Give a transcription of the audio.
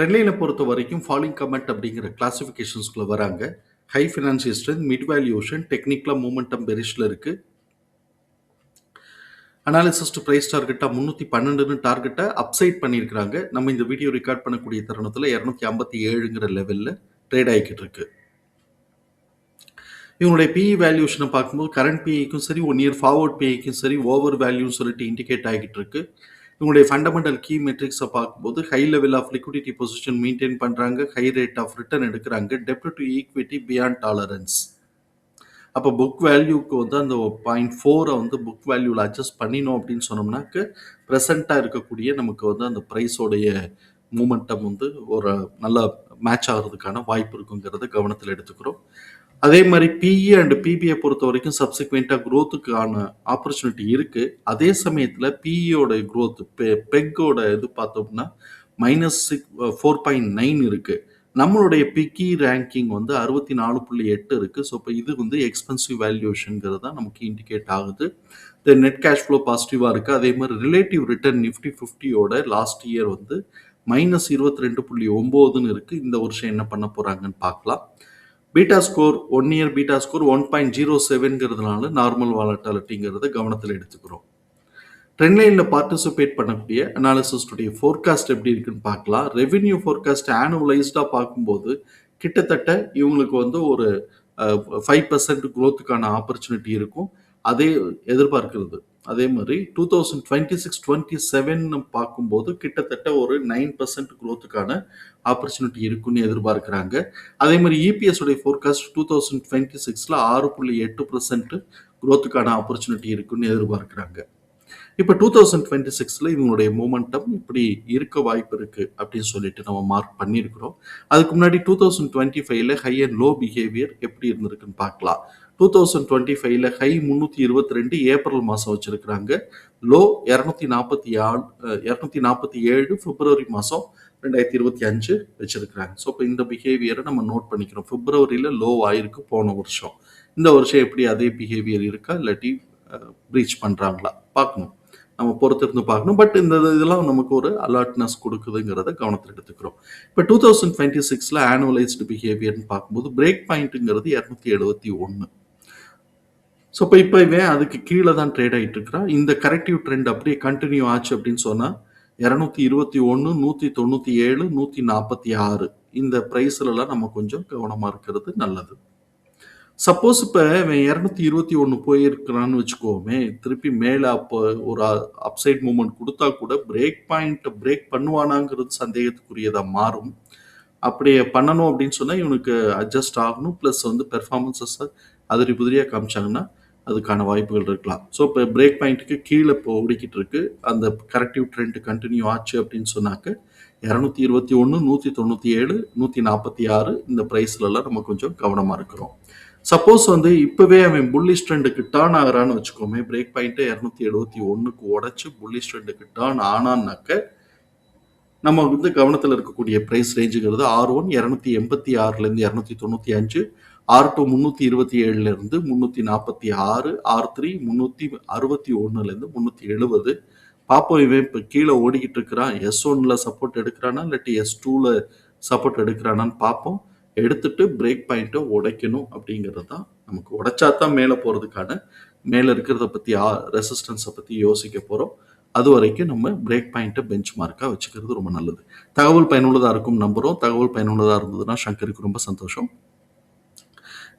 ட்ரெண்ட்லைனை பொறுத்த வரைக்கும் falling comment அப்படிங்கிற கிளாஸிஃபிகேஷன்ஸ்குள்ளே வராங்க. High financial strength mid valuation டெக்னிக்கலாக மூமெண்டம் பெரிஷில் இருக்குது அனாலிசிஸ் டு ப்ரைஸ் டார்கெட்டாக முந்நூற்றி பன்னெண்டுன்னு டார்கெட்டை அப்சைட் பண்ணியிருக்கிறாங்க. நம்ம இந்த வீடியோ ரெக்கார்ட் பண்ணக்கூடிய தருணத்தில் இரநூத்தி ஐம்பத்தி ஏழுங்கிற லெவலில் ட்ரேட் ஆகிக்கிட்டு இருக்கு. இவங்களுடைய பிஇ வேல்யூஷனை பார்க்கும்போது கரண்ட் பிஇக்கும் சரி ஒன் இயர் ஃபார்வர்ட் பிஇக்கும் சரி ஓவர் வேல்யூன்னு சொல்லிட்டு இண்டிகேட் ஆகிட்டு இருக்குது இவங்களுடைய ஃபண்டமெண்டல் கீ மெட்ரிக்ஸை பார்க்கும்போது high level of liquidity position maintain பண்ணுறாங்க ஹை ரேட் ஆஃப் ரிட்டர்ன் எடுக்கிறாங்க டெப்ட் டு ஈக்விட்டி பியாண்ட் டாலரன்ஸ் அப்போ புக் வேல்யூக்கு வந்து அந்த பாயிண்ட் ஃபோரை வந்து புக் வேல்யூவில் அட்ஜஸ்ட் பண்ணினோம் அப்படின்னு சொன்னோம்னாக்க ப்ரெசண்ட்டாக இருக்கக்கூடிய நமக்கு வந்து அந்த ப்ரைஸோடைய மூமெண்டம் வந்து ஒரு நல்ல மேட்ச் ஆகிறதுக்கான வாய்ப்பு இருக்குங்கிறத கவனத்தில் எடுத்துக்கிறோம். அதே மாதிரி பிஇ அண்ட் பிபிஐ பொறுத்த வரைக்கும் சப்சிக்வெண்ட்டாக க்ரோத்துக்கான ஆப்பர்ச்சுனிட்டி இருக்குது அதே சமயத்தில் பிஇயோட க்ரோத் பெ பெக்கோட இது பார்த்தோம்னா minus six four point nine இருக்குது நம்மளுடைய பிக்கி ரேங்கிங் வந்து அறுபத்தி நாலு புள்ளி எட்டு இருக்குது ஸோ இப்போ இது வந்து எக்ஸ்பென்சிவ் வேல்யூஷனுங்கிறது தான் நமக்கு இண்டிகேட் ஆகுது. இந்த நெட் கேஷ் ஃப்ளோ பாசிட்டிவாக இருக்குது அதே மாதிரி ரிலேட்டிவ் ரிட்டர்ன் நிஃப்டி ஃபிஃப்டியோட லாஸ்ட் இயர் வந்து மைனஸ் இருபத்தி ரெண்டு புள்ளி ஒம்போதுன்னு இருக்குது இந்த வருஷம் என்ன பண்ண போகிறாங்கன்னு பார்க்கலாம். Beta score one year beta score one point zero செவன்கிறதுனால normal வாலட்டாலிட்டிங்கிறத கவனத்தில் எடுத்துக்கிறோம். ட்ரெண்ட் லைனில் பார்ட்டிசிபேட் பண்ணக்கூடிய அனாலிசிஸ்டுடைய ஃபோர்காஸ்ட் எப்படி இருக்குன்னு பார்க்கலாம். ரெவென்யூ ஃபோர்காஸ்ட் ஆனுவலைஸ்டாக பார்க்கும்போது கிட்டத்தட்ட இவங்களுக்கு வந்து ஒரு ஃபைவ் பர்சன்ட் குரோத்துக்கான ஆப்பர்ச்சுனிட்டி இருக்கும். அதே எதிர்பார்க்கிறது. அதே மாதிரி two thousand twenty six twenty seven பார்க்கும்போது கிட்டத்தட்ட ஒரு நைன் பர்சன்ட் க்ரோத்துக்கான ஆப்பர்ச்சுனிட்டி இருக்குன்னு எதிர்பார்க்குறாங்க. அதே மாதிரி இபிஎஸ் உடைய ஃபோர்காஸ்ட் டூ தௌசண்ட் டுவெண்ட்டி சிக்ஸில் ஆறு புள்ளி எட்டு பர்சன்ட் க்ரோத்துக்கான ஆப்பர்ச்சுனிட்டி இருக்குன்னு எதிர்பார்க்குறாங்க. இப்போ டூ தௌசண்ட் டுவெண்ட்டி சிக்ஸில் இவங்களுடைய மூமெண்டம் இப்படி இருக்க வாய்ப்பு இருக்குது அப்படின்னு சொல்லிட்டு நம்ம மார்க் பண்ணியிருக்கிறோம். அதுக்கு முன்னாடி டூ தௌசண்ட் டுவெண்ட்டி ஃபைவ்ல ஹை அண்ட் லோ பிஹேவியர் எப்படி இருந்திருக்குன்னு பார்க்கலாம். டூ தௌசண்ட் டுவெண்ட்டி ஃபைவ்ல ஹை முந்நூற்றி இருபத்தி ரெண்டு ஏப்ரல் மாதம் வச்சுருக்கிறாங்க. லோ இரநூத்தி நாற்பத்தி ஆறு இரநூத்தி நாற்பத்தி ஏழு பிப்ரவரி மாதம் ரெண்டாயிரத்தி இருபத்தி அஞ்சு வச்சுருக்கிறாங்க. ஸோ இப்போ இந்த பிஹேவியரை நம்ம நோட் பண்ணிக்கிறோம். பிப்ரவரியில் லோ ஆயிருக்கு போன வருஷம். இந்த வருஷம் எப்படி அதே பிஹேவியர் இருக்கா? இல்லாட்டி ப்ரீச் பண்ணுறாங்களா பார்க்கணும். நம்ம பொறுத்திருந்து பார்க்கணும். பட் இந்த இதெல்லாம் நமக்கு ஒரு அலர்ட்னஸ் கொடுக்குதுங்கிறத கவனத்தில் எடுத்துக்கிறோம். இப்போ டூ தௌசண்ட் டுவெண்ட்டி சிக்ஸில் ஆனுவலைஸ்டு பிஹேவியர்னு பார்க்கும்போது பிரேக் பாயிண்ட்டுங்கிறது இரநூத்தி எழுபத்தி ஒன்று ஸோ இப்போ இப்போ இவன் அதுக்கு கீழே தான் ட்ரேட் ஆகிட்டு இருக்கிறான். இந்த கரெக்டிவ் ட்ரெண்ட் அப்படியே கண்டினியூ ஆச்சு அப்படின்னு சொன்னால் இரநூத்தி இருபத்தி ஒன்று நூற்றி தொண்ணூற்றி ஏழு நூற்றி நாற்பத்தி ஆறு. இந்த ப்ரைஸ்லலாம் நம்ம கொஞ்சம் கவனமாக இருக்கிறது நல்லது. சப்போஸ் இப்போ இவன் இரநூத்தி இருபத்தி ஒன்று போயிருக்கிறான்னு வச்சுக்கோமே திருப்பி மேலே அப்போ ஒரு அப்சைட் மூமெண்ட் கொடுத்தா கூட பிரேக் பாயிண்ட்டை பிரேக் பண்ணுவானாங்கிறது சந்தேகத்துக்குரியதாக மாறும். அப்படி பண்ணணும் அப்படின்னு சொன்னால் இவனுக்கு அட்ஜஸ்ட் ஆகணும். ப்ளஸ் வந்து பெர்ஃபார்மன்ஸஸை அதிரி புதிரியாக காமிச்சாங்கன்னா அதுக்கான வாய்ப்புகள் இருக்கலாம். ஸோ இப்போ பிரேக் பாயிண்ட்டுக்கு கீழே இப்போ ஓடிக்கிட்டு இருக்கு அந்த கரெக்டிவ் ட்ரெண்ட் கண்டினியூ ஆச்சு அப்படின்னு சொன்னாக்க இரநூத்தி இருபத்தி ஒன்று நூற்றி தொண்ணூற்றி ஏழு நூற்றி நாற்பத்தி ஆறு இந்த ப்ரைஸ்லலாம் நம்ம கொஞ்சம் கவனமாக இருக்கிறோம். சப்போஸ் வந்து இப்போவே அவன் புல்லிஷ் ட்ரெண்டுக்கு டேர்ன் ஆகிறான்னு வச்சுக்கோமே பிரேக் பாயிண்ட்டை இரநூத்தி எழுபத்தி ஒன்றுக்கு உடச்சி புல்லிஷ் ட்ரெண்டுக்கு டேர்ன் ஆனான்னாக்க நம்ம வந்து கவனத்தில் இருக்கக்கூடிய ப்ரைஸ் ரேஞ்சுங்கிறது ஆர் ஒன் இரநூத்தி எண்பத்தி ஆறுலேருந்து இரநூத்தி தொண்ணூற்றி அஞ்சு ஆர் டூ முந்நூற்றி இருபத்தி ஏழுலேருந்து முந்நூற்றி நாற்பத்தி ஆறு ஆர் த்ரீ முந்நூற்றி அறுபத்தி ஒன்றுலேருந்து முந்நூற்றி எழுபது. பாப்போம் இவன் இப்போ கீழே ஓடிக்கிட்டு இருக்கிறான் எஸ் ஒன்னில் சப்போர்ட் எடுக்கிறானா இல்லாட்டி எஸ் டூவில் சப்போர்ட் எடுக்கிறானான்னு பார்ப்போம் எடுத்துட்டு பிரேக் பாயிண்ட்டை உடைக்கணும் அப்படிங்கிறது தான் நமக்கு உடைச்சா தான் மேலே போகிறதுக்கான மேலே இருக்கிறத பற்றி ஆ ரெசிஸ்டன்ஸை பற்றி யோசிக்க போகிறோம் அது வரைக்கும் நம்ம பிரேக் பாயிண்ட்டை பெஞ்ச் மார்க்காக வச்சுக்கிறது ரொம்ப நல்லது. தகவல் பயனுள்ளதாக இருக்கும் நம்புகிறோம் தகவல் பயனுள்ளதாக இருந்ததுன்னா சங்கருக்கு ரொம்ப சந்தோஷம்.